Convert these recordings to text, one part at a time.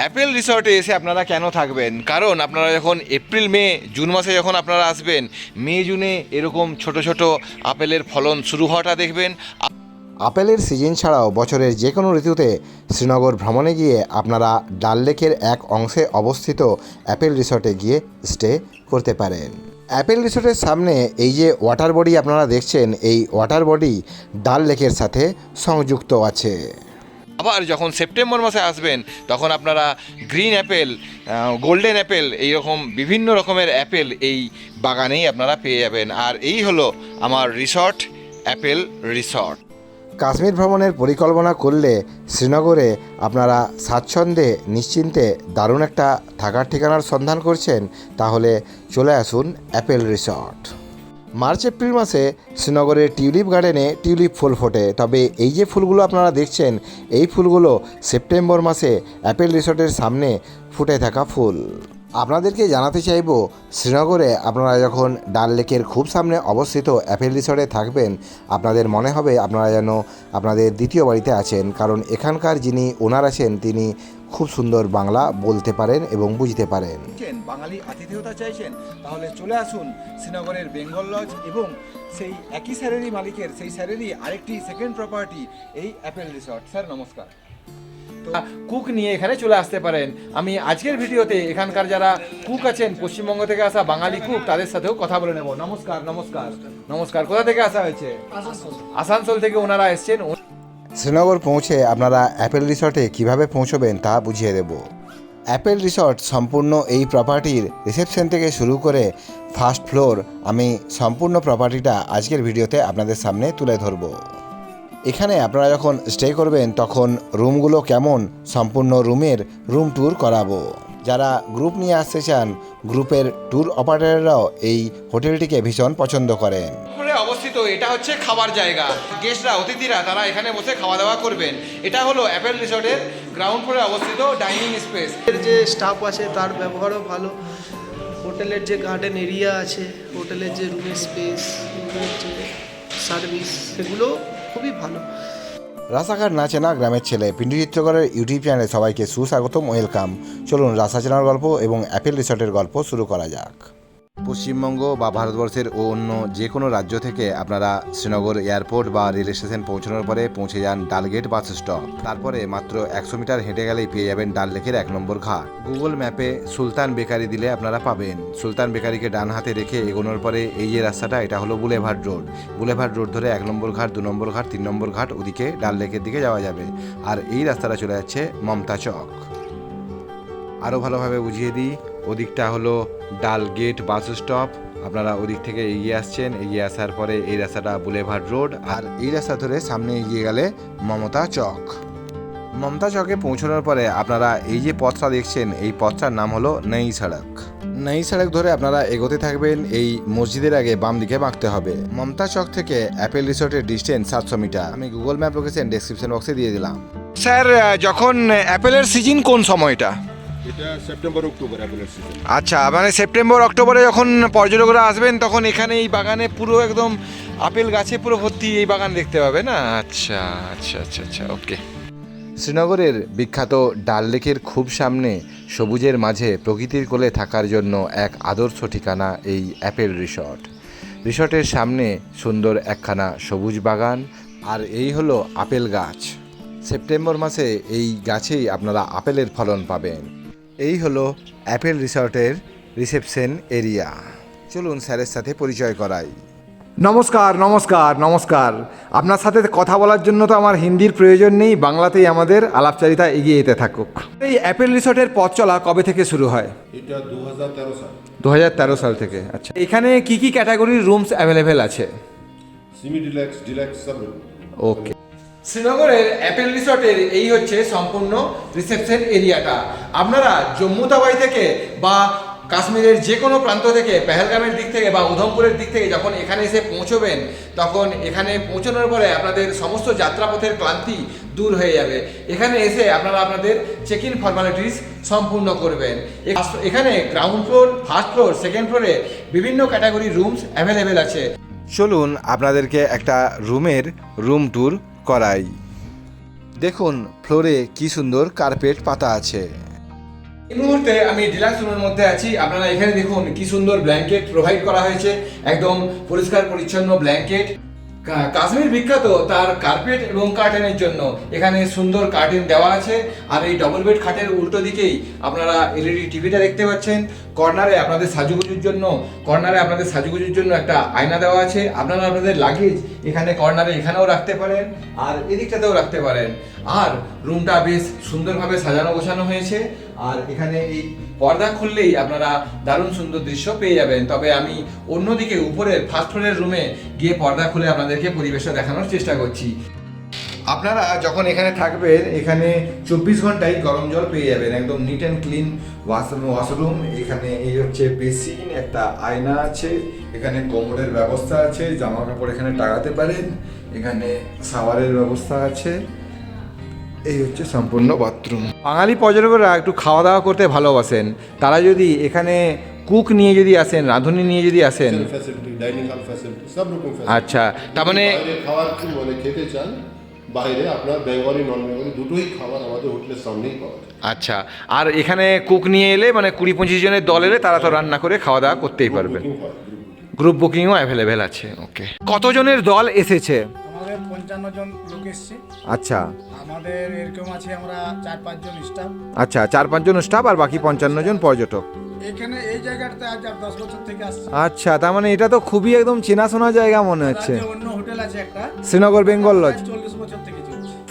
Apple রিসর্টে এসে আপনারা কেন থাকবেন? কারণ আপনারা যখন এপ্রিল মে জুন মাসে যখন আপনারা আসবেন মে জুনে এরকম ছোট ছোট আপেলের ফলন শুরু হওয়াটা দেখবেন। আপেলের সিজন ছাড়াও বছরের যে কোনো ঋতুতে শ্রীনগর ভ্রমণে গিয়ে আপনারা ডাল লেকের এক অংশে অবস্থিত অ্যাপেল রিসর্টে গিয়ে স্টে করতে পারেন। অ্যাপেল রিসর্টের সামনে এই যে ওয়াটার বডি আপনারা দেখছেন, এই ওয়াটার বডি ডাল লেকের সাথে সংযুক্ত আছে। আবার যখন সেপ্টেম্বর মাসে আসবেন, তখন আপনারা গ্রিন অ্যাপেল গোল্ডেন অ্যাপেল, এইরকম বিভিন্ন রকমের অ্যাপেল এই বাগানেই আপনারা পেয়ে যাবেন। আর এই হলো আমার রিসর্ট, অ্যাপেল রিসর্ট। কাশ্মীর ভ্রমণের পরিকল্পনা করলে শ্রীনগরে আপনারা স্বাচ্ছন্দ্যে, নিশ্চিন্তে দারুণ একটা থাকার ঠিকানার সন্ধান করছেন, তাহলে চলে আসুন অ্যাপেল রিসর্ট। মার্চ, এপ্রিল মাসে শ্রীনগরের টিউলিপ গার্ডেনে টিউলিপ ফুল ফোটে। তবে এই যে ফুলগুলো আপনারা দেখছেন, এই ফুলগুলো সেপ্টেম্বর মাসে অ্যাপেল রিসর্টের সামনে ফুটে থাকা ফুল। আপনাদেরকে জানাতে চাইব, শ্রীনগরে আপনারা যখন ডাল লেকের খুব সামনে অবস্থিত অ্যাপেল রিসর্টে থাকবেন, আপনাদের মনে হবে আপনারা যেন আপনাদের দ্বিতীয় বাড়িতে আছেন, কারণ এখানকার যিনি ওনার আছেন, তিনি খুব সুন্দর বাংলা বলতে পারেন এবং বুঝতে পারেন। বাঙালি আতিথেয়তা চাইছেন, তাহলে চলে আসুন শ্রীনগরের বেঙ্গল লজ এবং সেই একই স্যারেরই মালিকের, সেই স্যারেরই আরেকটি সেকেন্ড প্রপার্টি এই অ্যাপেল রিসর্ট। স্যার, নমস্কার। কুক নিয়ে এখানে চলে আসতে পারেন। আমি আজকের ভিডিওতে এখানকার যারা কুক আছেন পশ্চিমবঙ্গ থেকে আসা বাঙালি কুক তাদের সাথেও কথা বলে নেব। নমস্কার নমস্কার। নমস্কার কোথা থেকে আসা হয়েছে? আসানসোল। থেকে ওনারা এসছেন। শ্রীনগর পৌঁছে আপনারা অ্যাপেল রিসর্টে কীভাবে পৌঁছবেন তা বুঝিয়ে দেব। অ্যাপেল রিসর্ট সম্পূর্ণ এই প্রপার্টির রিসেপশন থেকে শুরু করে ফার্স্ট ফ্লোর আমি সম্পূর্ণ প্রপার্টিটা আজকের ভিডিওতে আপনাদের সামনে তুলে ধরব। এখানে আপনারা যখন স্টে করবেন তখন রুমগুলো কেমন? সম্পূর্ণ রুমের রুম ট্যুর করাবো। যারা গ্রুপ নিয়ে আসতে চান গ্রুপের ট্যুর অপারেটররাও এই হোটেলটিকে ভীষণ পছন্দ করেন। অবস্থিত এটা হচ্ছে খাবার জায়গা। গেস্টরা অতিথিরা তারা এখানে বসে খাওয়া দাওয়া করবেন। এটা হলো অ্যাপেল রিসর্টের গ্রাউন্ড ফ্লোরে অবস্থিত ডাইনিং স্পেস এর যে স্টাফ আছে তার ব্যবহারও ভালো। হোটেলের যে গার্ডেন এরিয়া আছে হোটেলের যে রুমের স্পেস রুমের যে সার্ভিস সেগুলো খুবই ভালো। রাসাঘাট না চেনা গ্রামের ছেলে, পিন্টু চিত্রকরের ইউটিউব চ্যানেলে সবাইকে সুস্বাগতম, ওয়েলকাম। চলুন রাসা চেনার গল্প এবং অ্যাপেল রিসর্টের গল্প শুরু করা যাক। পশ্চিমবঙ্গ বা ভারতবর্ষের ও অন্য যে কোনো রাজ্য থেকে আপনারা শ্রীনগর এয়ারপোর্ট বা রেল স্টেশন পৌঁছানোর পরে পৌঁছে যান ডালগেট বাস স্টপ। তারপরে মাত্র একশো মিটার হেঁটে গেলেই পেয়ে যাবেন ডাল লেকের এক নম্বর ঘাট। গুগল ম্যাপে সুলতান বেকারি দিলে আপনারা পাবেন। সুলতান বেকারিকে ডান হাতে রেখে এগোনোর পরে এই যে রাস্তাটা, এটা হলো বুলেভার্ড রোড। বুলেভার্ড রোড ধরে এক নম্বর ঘাট, দু নম্বর ঘাট, তিন নম্বর ঘাট ওদিকে ডাল লেকের দিকে যাওয়া যাবে। আর এই রাস্তাটা চলে যাচ্ছে মমতা চক। আরও ভালোভাবে বুঝিয়ে দিই ওদিকটা হলো ডাল গেট বাস স্টপ। আপনারা ওদিক থেকে এগিয়ে আসছেন, এগিয়ে আসার পরে এই রাস্তাটা বুলেভার্ড রোড আর এই রাস্তা ধরে সামনে এগিয়ে গেলে মমতা চক। মমতা চকে পৌঁছানোর পরে আপনারা এই যে পথটা দেখছেন, এই পথটার নাম হলো নই সড়ক। নই সড়ক ধরে আপনারা এগোতে থাকবেন, এই মসজিদের আগে বাম দিকে বাঁকতে হবে। মমতা চক থেকে অ্যাপেল রিসোর্টের ডিস্টেন্স সাতশো মিটার। আমি গুগল ম্যাপ লোকেশন ডেসক্রিপশন বক্সে দিয়ে দিলাম। স্যার যখন অ্যাপেলের সিজন কোন সময়টা? এটা সেপ্টেম্বর অক্টোবর অ্যাপেলের সিজন আচ্ছা মানে সেপ্টেম্বর অক্টোবরে যখন পর্যটকরা আসবেন তখন এখানে এই বাগানে পুরো একদম আপেল গাছে পুরো ভর্তি এই বাগান দেখতে পাবে না? আচ্ছা আচ্ছা আচ্ছা আচ্ছা ওকে শ্রীনগরের বিখ্যাত ডাল লেকের খুব সামনে সবুজের মাঝে প্রকৃতির কোলে থাকার জন্য এক আদর্শ ঠিকানা এই অ্যাপেল রিসর্ট। রিসর্টের সামনে সুন্দর একখানা সবুজ বাগান আর এই হলো আপেল গাছ। সেপ্টেম্বর মাসে এই গাছেই আপনারা আপেলের ফলন পাবেন। এই হলো অ্যাপেল রিসর্টের রিসেপশন এরিয়া। চলুন স্যারের সাথে পরিচয় করাই। নমস্কার নমস্কার নমস্কার। আপনার সাথে কথা বলার জন্য তো আমার হিন্দির প্রয়োজন নেই বাংলাতেই আমাদের আলাপচারিতা এগিয়ে যেতে থাকুক। এই অ্যাপেল রিসর্টের পথ চলা কবে থেকে শুরু হয়? এটা দু হাজার তেরো সাল। দু সাল থেকে আচ্ছা। এখানে কি কি ক্যাটাগরির রুমস অ্যাভেলেবেল আছে? সিমি ডিলাক্স ডিলাক্স সব রকম। ওকে। শ্রীনগরের অ্যাপেল রিসর্টের এই হচ্ছে সম্পূর্ণ রিসেপশন এরিয়াটা। আপনারা জম্মু তাওয়াই থেকে বা কাশ্মীরের যে কোনো প্রান্ত থেকে, পেহেলগামের দিক থেকে বা উধমপুরের দিক থেকে যখন এখানে এসে পৌঁছবেন, তখন এখানে পৌঁছানোর পরে আপনাদের সমস্ত যাত্রাপথের ক্লান্তি দূর হয়ে যাবে। এখানে এসে আপনারা আপনাদের চেক ইন ফর্মালিটিস সম্পূর্ণ করবেন। এখানে ground floor first floor second ফ্লোরে বিভিন্ন ক্যাটাগরি রুমস অ্যাভেলেবেল আছে। চলুন আপনাদেরকে একটা রুমের রুম ট্যুর করাই। দেখুন, ফ্লোরে কি সুন্দর কার্পেট পাতা আছে। এই মুহূর্তে আমি ডিলাক্স রুমের মধ্যে আছি। আপনারা এখানে দেখুন কি সুন্দর ব্ল্যাঙ্কেট প্রোভাইড করা হয়েছে। একদম পরিষ্কার পরিচ্ছন্ন ব্ল্যাঙ্কেট। কাশ্মীর বিখ্যাত তার কার্পেট এবং কার্টেনের জন্য। এখানে সুন্দর কার্টেন দেওয়া আছে। আর এই ডবল বেড খাটের উল্টো দিকেই আপনারা এলইডি টিভিটা দেখতে পাচ্ছেন। কর্নারে আপনাদের সাজুগুজুর জন্য কর্নারে আপনাদের সাজুগুজুর জন্য একটা আয়না দেওয়া আছে। আপনারা আপনাদের লাগেজ এখানে কর্নারে এখানেও রাখতে পারেন, আর এদিকটাতেও রাখতে পারেন। আর রুমটা বেশ সুন্দরভাবে সাজানো গোছানো হয়েছে। আর এখানে এই পর্দা খুললেই আপনারা দারুণ সুন্দর দৃশ্য পেয়ে যাবেন। তবে আমি অন্যদিকে উপরের ফার্স্ট ফ্লোরের রুমে গিয়ে পর্দা খুলে আপনাদেরকে পরিবেশটা দেখানোর চেষ্টা করছি। আপনারা যখন এখানে থাকবেন, এখানে চব্বিশ ঘন্টায় গরম জল পেয়ে যাবেন। একদম নিট অ্যান্ড ক্লিন ওয়াশরুম এখানে এই হচ্ছে বেসিন একটা আয়না আছে। এখানে কোমরের ব্যবস্থা আছে, জামা কাপড় এখানে টাঙাতে পারেন। এখানে শাওয়ারের ব্যবস্থা আছে। এই হচ্ছে সম্পূর্ণ বাথরুম বাঙালি পর্যটকরা একটু খাওয়া দাওয়া করতে ভালোবাসেন। তারা যদি এখানে কুক নিয়ে যদি আসেন রাঁধুনি নিয়ে যদি আসেন। আচ্ছা তার মানে বাইরে খাবার কি মানে খেতে চান বাইরে আপনার বেঙ্গলি নন বেঙ্গলি দুটোই খাবার আমাদের হোটেলের সামনেই পাওয়া যায়। আচ্ছা আর এখানে কুক নিয়ে এলে মানে কুড়ি পঁচিশ জনের দল এলে তারা তো রান্না করে খাওয়া দাওয়া করতেই booking। গ্রুপ বুকিংও অ্যাভেলেবেল আছে ওকে কতজনের দল এসেছে? আমাদের পঞ্চান্ন জন লোক এসছে। আচ্ছা। আমাদের এরকম আছে আমরা চার পাঁচজন স্টাফ আচ্ছা চার পাঁচজন স্টাফ আর বাকি পঞ্চান্ন জন পর্যটক। এখানে এই জায়গাটাতে আজ আর দশ বছর থেকে আসছে। আচ্ছা তার মানে এটা তো খুবই একদম চেনাশোনা জায়গা মনে হচ্ছে। অন্য হোটেল আছে একটা। শ্রীনগর বেঙ্গল লজ চল্লিশ বছর থেকে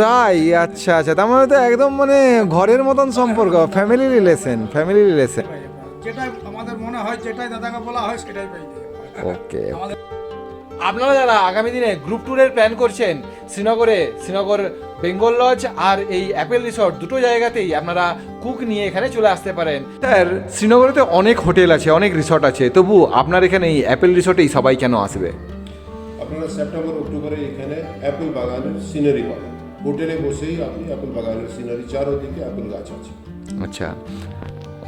তাই? আচ্ছা আচ্ছা। তার মানে তো একদম মানে ঘরের মতন সম্পর্ক ফ্যামিলি রিলেশন ফ্যামিলি রিলেশন পাই আমরা। যেটা আমাদের মনে হয় যেটাই দাদাকে বলা হয় সেটাই পাই ওকে আমাদের আপনারা যারা আগামী দিনে গ্রুপ ট্যুরের প্ল্যান করছেন শ্রীনগরে শ্রীনগর বেঙ্গল লজ আর এই অ্যাপেল রিসর্ট দুটো জায়গাতেই আপনারা কুক নিয়ে এখানে চলে আসতে পারেন। স্যার শ্রীনগরে তো অনেক হোটেল আছে অনেক রিসর্ট আছে তবু আপনার এখানে এই অ্যাপেল রিসর্টেই সবাই কেন আসবে? আপনারা সেপ্টেম্বর অক্টোবরে এখানে অ্যাপেল বাগানের সিনারি পাবেন। হোটেলে বসেই আপনি অ্যাপেল বাগানের সিনারি চারোদিকে অ্যাপেল গাছ আছে। আচ্ছা।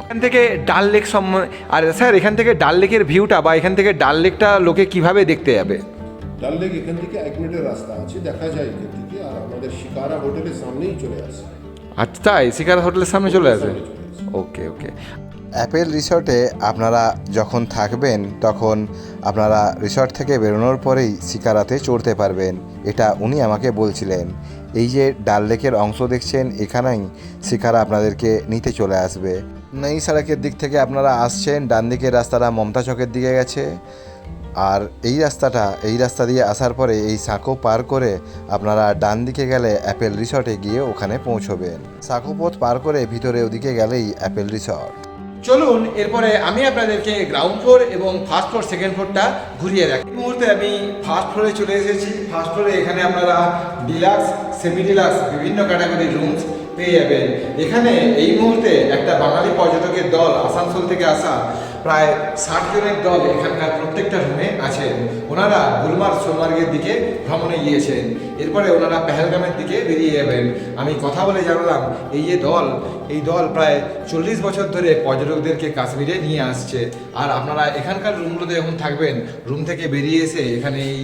এখান থেকে ডাল লেক সম আর স্যার এখান থেকে ডাল লেকের ভিউটা বা এখান থেকে ডাল লেকটা লোকে কীভাবে দেখতে যাবে? ডাল লেক এখান থেকে এক মিনিটের রাস্তা আছে দেখা যায় এখান থেকে আর আমাদের শিকারা হোটেলের সামনেই চলে আসে। আচ্ছা তাই? শিকারা হোটেলের সামনে চলে আসে? সামনে চলে আসে। ওকে ওকে। অ্যাপেল রিসর্টে আপনারা যখন থাকবেন তখন আপনারা রিসর্ট থেকে বেরোনোর পরেই শিকারাতে চড়তে পারবেন। এটা উনি আমাকে বলছিলেন। এই যে ডাল লেকের অংশ দেখছেন এখানেই শিকারা আপনাদেরকে নিতে চলে আসবে। নই সড়কের দিক থেকে আপনারা আসছেন, ডান দিকের রাস্তাটা মমতা চকের দিকে গেছে। আর এই রাস্তাটা, এই রাস্তা দিয়ে আসার পরে এই সাঁকো পার করে আপনারা ডান দিকে গেলে অ্যাপেল রিসর্টে গিয়ে ওখানে পৌঁছবেন। সাঁকো পথ পার করে ভিতরে ওদিকে গেলেই অ্যাপেল রিসর্ট। চলুন, এরপরে আমি আপনাদেরকে গ্রাউন্ড ফ্লোর এবং ফার্স্ট ফ্লোর, সেকেন্ড ফ্লোরটা ঘুরিয়ে রাখি এই মুহূর্তে আমি ফার্স্ট ফ্লোরে চলে এসেছি। ফার্স্ট ফ্লোরে এখানে আপনারা ডিলাক্স সেমি ডিলাক্স বিভিন্ন ক্যাটাগরির রুমস পেয়ে যাবেন। এখানে এই মুহূর্তে একটা বাঙালি পর্যটকের দল আসানসোল থেকে আসা প্রায় ষাট জনের দল এখানকার প্রত্যেকটা রুমে আছেন। ওনারা গুলমার্গ সোনমার্গের দিকে ভ্রমণে গিয়েছেন। এরপরে ওনারা পেহেলগামের দিকে বেরিয়ে যাবেন। আমি কথা বলে জানলাম, এই যে দল, এই দল প্রায় চল্লিশ বছর ধরে পর্যটকদেরকে কাশ্মীরে নিয়ে আসছে। আর আপনারা এখানকার রুমগুলোতে যখন থাকবেন রুম থেকে বেরিয়ে এসে এখানে এই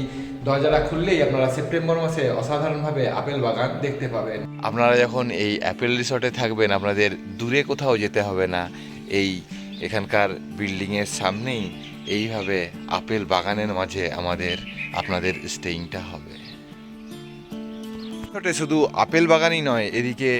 দরজাটা খুললেই আপনারা সেপ্টেম্বর মাসে অসাধারণভাবে আপেল বাগান দেখতে পাবেন। আপনারা যখন এই অ্যাপেল রিসর্টে থাকবেন আপনাদের দূরে কোথাও যেতে হবে না। এই এখানকার বিল্ডিংয়ের সামনেই এইভাবে আপেল বাগানের মাঝে আমাদের আপনাদের স্টেইংটা হবে। রিসর্টে শুধু আপেল বাগানই নয় এদিকে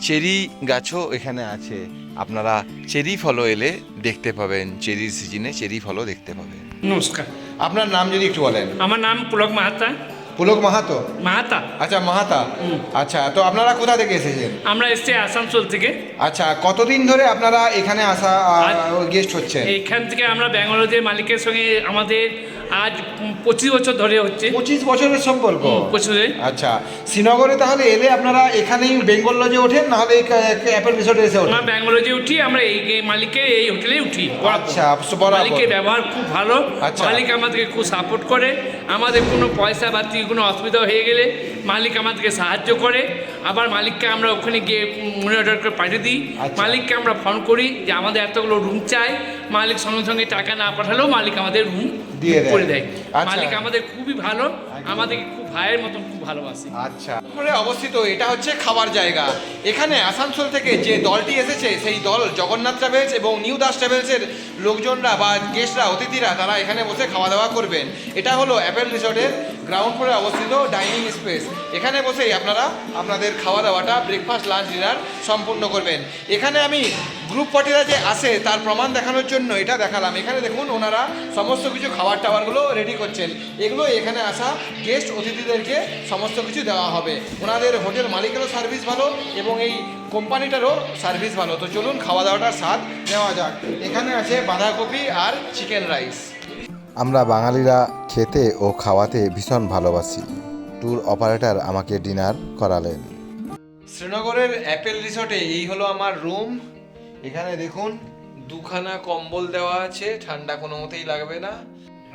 চেরি গাছও এখানে আছে। আপনারা চেরি ফলও এলে দেখতে পাবেন চেরির সিজনে চেরি ফলও দেখতে পাবেন। নমস্কার। আপনার নাম যদি একটু বলেন। আমার নাম পুলক মাহাতা। পুলক মাহাতো? মাহাতা। আচ্ছা মাহাতা। আচ্ছা তো আপনারা কোথা থেকে এসেছেন? আমরা এসেছি আসানসোল থেকে। আচ্ছা কতদিন ধরে আপনারা এখানে আসা গেস্ট হচ্ছে এখান থেকে আমরা ব্যাঙ্গালোরের মালিকের সঙ্গে আমাদের আজ পঁচিশ বছর ধরে হচ্ছে। পঁচিশ বছরের সম্পর্ক? পঁচিশে আচ্ছা শ্রীনগরে তাহলে এলে আপনারা এখানেই বেঙ্গল লজে ওঠেন নাহলে অ্যাপেল রিসোর্টে এসে ওঠেন? আমরা ব্যাঙ্গালোরে উঠি আমরা এই মালিকের এই হোটেলেই উঠি। আচ্ছা। মালিকের ব্যবহার খুব ভালো। আচ্ছা। মালিক আমাদেরকে খুব সাপোর্ট করে। আমাদের কোনো পয়সা বাতি কোনো অসুবিধা হয়ে গেলে মালিক আমাদেরকে সাহায্য করে। আবার মালিককে আমরা ওখানে গিয়ে মনে অর্ডার করে পাঠিয়ে দিই। আচ্ছা। মালিককে আমরা ফোন করি যে আমাদের এতগুলো রুম চাই। মালিক সঙ্গে সঙ্গে টাকা না পাঠালেও মালিক আমাদের রুম দিয়ে দেয়। করে দেয়। আচ্ছা। মালিক আমাদের খুবই ভালো আমাদেরকে খুব ভাইয়ের মতন খুব ভালোবাসে। আচ্ছা। করে অবস্থিত এটা হচ্ছে খাবার জায়গা। এখানে আসানসোল থেকে যে দলটি এসেছে সেই দল জগন্নাথ ট্রাভেলস এবং নিউ দাস ট্রাভেলসের লোকজনরা বা গেস্টরা অতিথিরা তারা এখানে বসে খাওয়া দাওয়া করবেন। এটা হলো অ্যাপেল রিসর্টের গ্রাউন্ড ফ্লোরে অবস্থিত ডাইনিং স্পেস এখানে বসেই আপনারা আপনাদের খাওয়া দাওয়াটা ব্রেকফাস্ট লাঞ্চ ডিনার সম্পূর্ণ করবেন। এখানে আমি গ্রুপ পার্টিরা যে আসে তার প্রমাণ দেখানোর জন্য এটা দেখালাম। এখানে দেখুন, ওনারা সমস্ত কিছু খাবার টাবারগুলো রেডি করছেন। এগুলো এখানে আসা গেস্ট অতিথিদেরকে সমস্ত কিছু দেওয়া হবে। ওনাদের হোটেল মালিকেরও সার্ভিস ভালো এবং এই কোম্পানিটারও সার্ভিস ভালো। তো চলুন খাওয়া দাওয়াটার স্বাদ নেওয়া যাক। এখানে আছে বাঁধাকপি আর চিকেন রাইস আমরা বাঙালিরা খেতে ও খাওয়াতে ভীষণ ভালোবাসি। ট্যুর অপারেটর আমাকে ডিনার করালেন। শ্রীনগরের অ্যাপেল রিসর্টে এই হলো আমার রুম। এখানে দেখুন, দুখানা কম্বল দেওয়া আছে, ঠান্ডা কোনো মতেই লাগবে না।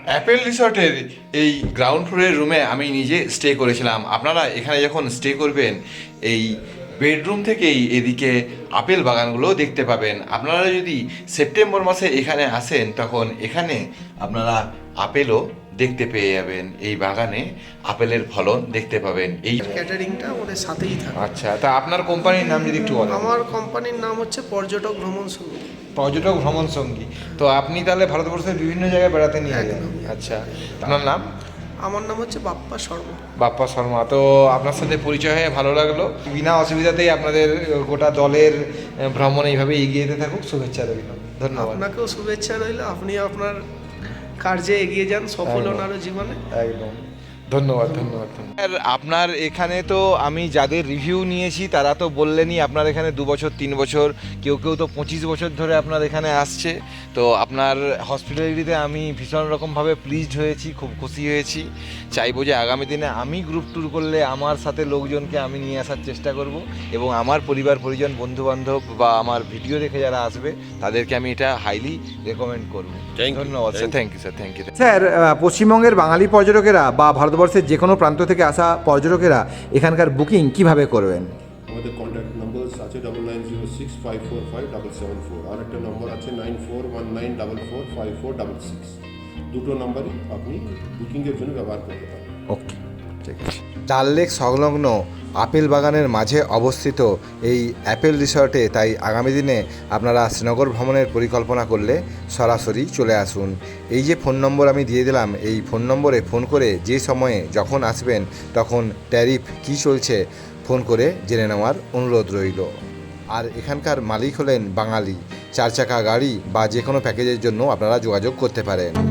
অ্যাপেল রিসর্টের এই গ্রাউন্ড ফ্লোরের রুমে আমি নিজে স্টে করেছিলাম। আপনারা এখানে যখন স্টে করবেন, এই বেডরুম থেকেই এদিকে আপেল বাগানগুলো দেখতে পাবেন। আপনারা যদি সেপ্টেম্বর মাসে এখানে আসেন তখন এখানে আপনারা আপেলও দেখতে পেয়ে যাবেন। এই বাগানে আপেলের ফলন দেখতে পাবেন। এই ক্যাটারিংটা ওদের সাথেই থাকে। আচ্ছা তা আপনার কোম্পানির নাম যদি একটু বলেন। আমার কোম্পানির নাম হচ্ছে পর্যটক ভ্রমণ সঙ্গী। পর্যটক ভ্রমণ সঙ্গী। তো আপনি তাহলে ভারতবর্ষের বিভিন্ন জায়গায় বেড়াতে নিয়ে যান আচ্ছা আপনার নাম? আমার নাম হচ্ছে বাপ্পা শর্মা। বাপ্পা শর্মা। তো আপনার সাথে পরিচয় হয়ে ভালো লাগল। বিনা অসুবিধাতেই আপনাদের গোটা দলের ভ্রমণ এইভাবে এগিয়ে যেতে থাকুক। শুভেচ্ছা রইল। ধন্যবাদ। আপনাকেও শুভেচ্ছা রইল। আপনি আপনার কার্যে এগিয়ে যান সফল হন আরও জীবনে। একদম। ধন্যবাদ ধন্যবাদ ধন্যবাদ। আপনার এখানে তো আমি যাদের রিভিউ নিয়েছি তারা তো বললেনই আপনার এখানে দু বছর তিন বছর কেউ কেউ তো পঁচিশ বছর ধরে আপনার এখানে আসছে। তো আপনার হসপিটালিটিতে আমি ভীষণ রকমভাবে প্লিজড হয়েছি খুব খুশি হয়েছি। চাইব যে আগামী দিনে আমি গ্রুপ ট্যুর করলে আমার সাথে লোকজনকে আমি নিয়ে আসার চেষ্টা করব এবং আমার পরিবার পরিজন বন্ধু বান্ধব বা আমার ভিডিও দেখে যারা আসবে তাদেরকে আমি এটা হাইলি রেকমেন্ড করব। ধন্যবাদ sir thank you sir thank you sir পশ্চিমবঙ্গের বাঙালি পর্যটকেরা বা ভারতবর্ষের যে কোনো প্রান্ত থেকে আসা পর্যটকেরা এখানকার বুকিং কীভাবে করবেন? আমাদের কন্ট্যাক্ট নম্বর আছে double nine zero six five four five double seven four আর একটা নম্বর আছে nine four one nine double four five four double six দুটো নম্বরই আপনি বুকিংয়ের জন্য ব্যবহার করতে পারেন। ওকে ডাল লেক সংলগ্ন আপেল বাগানের মাঝে অবস্থিত এই অ্যাপেল রিসর্টে, তাই আগামী দিনে আপনারা শ্রীনগর ভ্রমণের পরিকল্পনা করলে সরাসরি চলে আসুন। এই যে ফোন নম্বর আমি দিয়ে দিলাম, এই ফোন নম্বরে ফোন করে যে সময়ে যখন আসবেন, তখন ট্যারিফ কী চলছে ফোন করে জেনে নেওয়ার অনুরোধ রইল। আর এখানকার মালিক হলেন বাঙালি। চার চাকা গাড়ি বা যে কোনো প্যাকেজের জন্য আপনারা যোগাযোগ করতে পারেন।